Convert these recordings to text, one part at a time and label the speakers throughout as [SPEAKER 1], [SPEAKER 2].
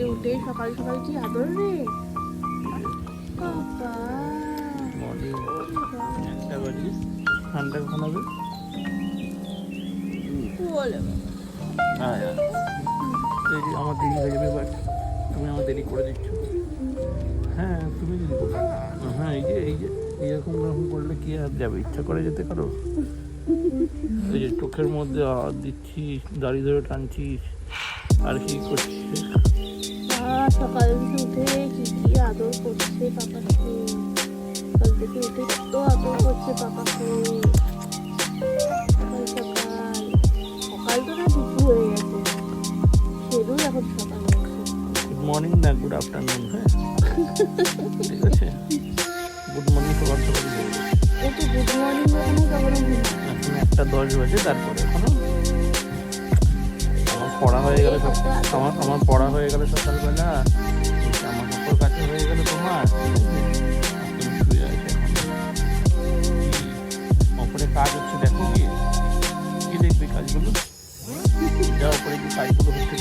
[SPEAKER 1] থেকে উঠে সকাল সকাল কি আদর রে? বাবা
[SPEAKER 2] মর্নিং একটা বাজে ঠান্ডা কখন হবে
[SPEAKER 1] বলে
[SPEAKER 2] আয় আয়। এই যে আমার দেরি হয়ে যাবে তুমি আমার দেরি করে দিচ্ছ। হ্যাঁ তুমি দেরি করো। হ্যাঁ এই যে এই যে এরকম করলে কি আর যাবে? ইচ্ছা করে যেতে কারও এই যে চোখের মধ্যে হাত দিচ্ছিস দাড়ি ধরে টানছিস আর কি করছিস?
[SPEAKER 1] সকাল থেকে উঠে কি কি আদর করছে পাপাকে। সকাল থেকে উঠে কত আদর করছে পাপাকে। সকাল সকাল। সকাল তো না দুপুর হয়ে গেছে। সেরও এখন সকাল
[SPEAKER 2] গুড মর্নিং না গুড আফটারনুন হ্যাঁ? ঠিক আছে। গুড মর্নিং সকাল সকাল।
[SPEAKER 1] গুড মর্নিং
[SPEAKER 2] এখন একটা দশ বাজে তারপরে এখনও পড়া হয়ে গেল আমার আমার পড়া হয়ে গেল সকালবেলা আমার কাপড় কাছে হয়ে গেল তোমার। ওপরে কাজ হচ্ছে দেখো কি? দেখবে কাজগুলো? যা ওপরে কি কাজগুলো হচ্ছে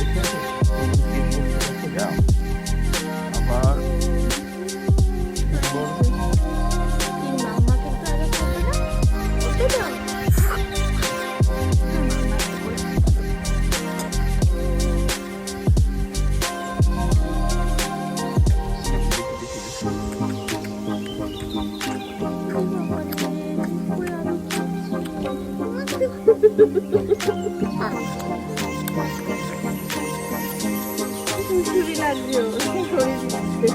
[SPEAKER 1] চুরি লাগছে ওর, শরীর দিচ্ছে।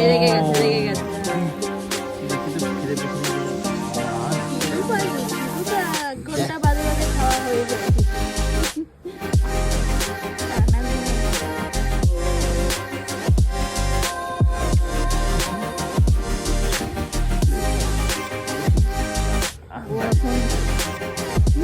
[SPEAKER 1] রেগে গেছে রেগে গেছে
[SPEAKER 2] দেখি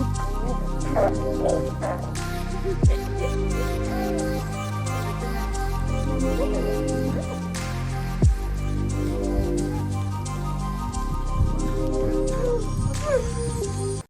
[SPEAKER 1] Thank you.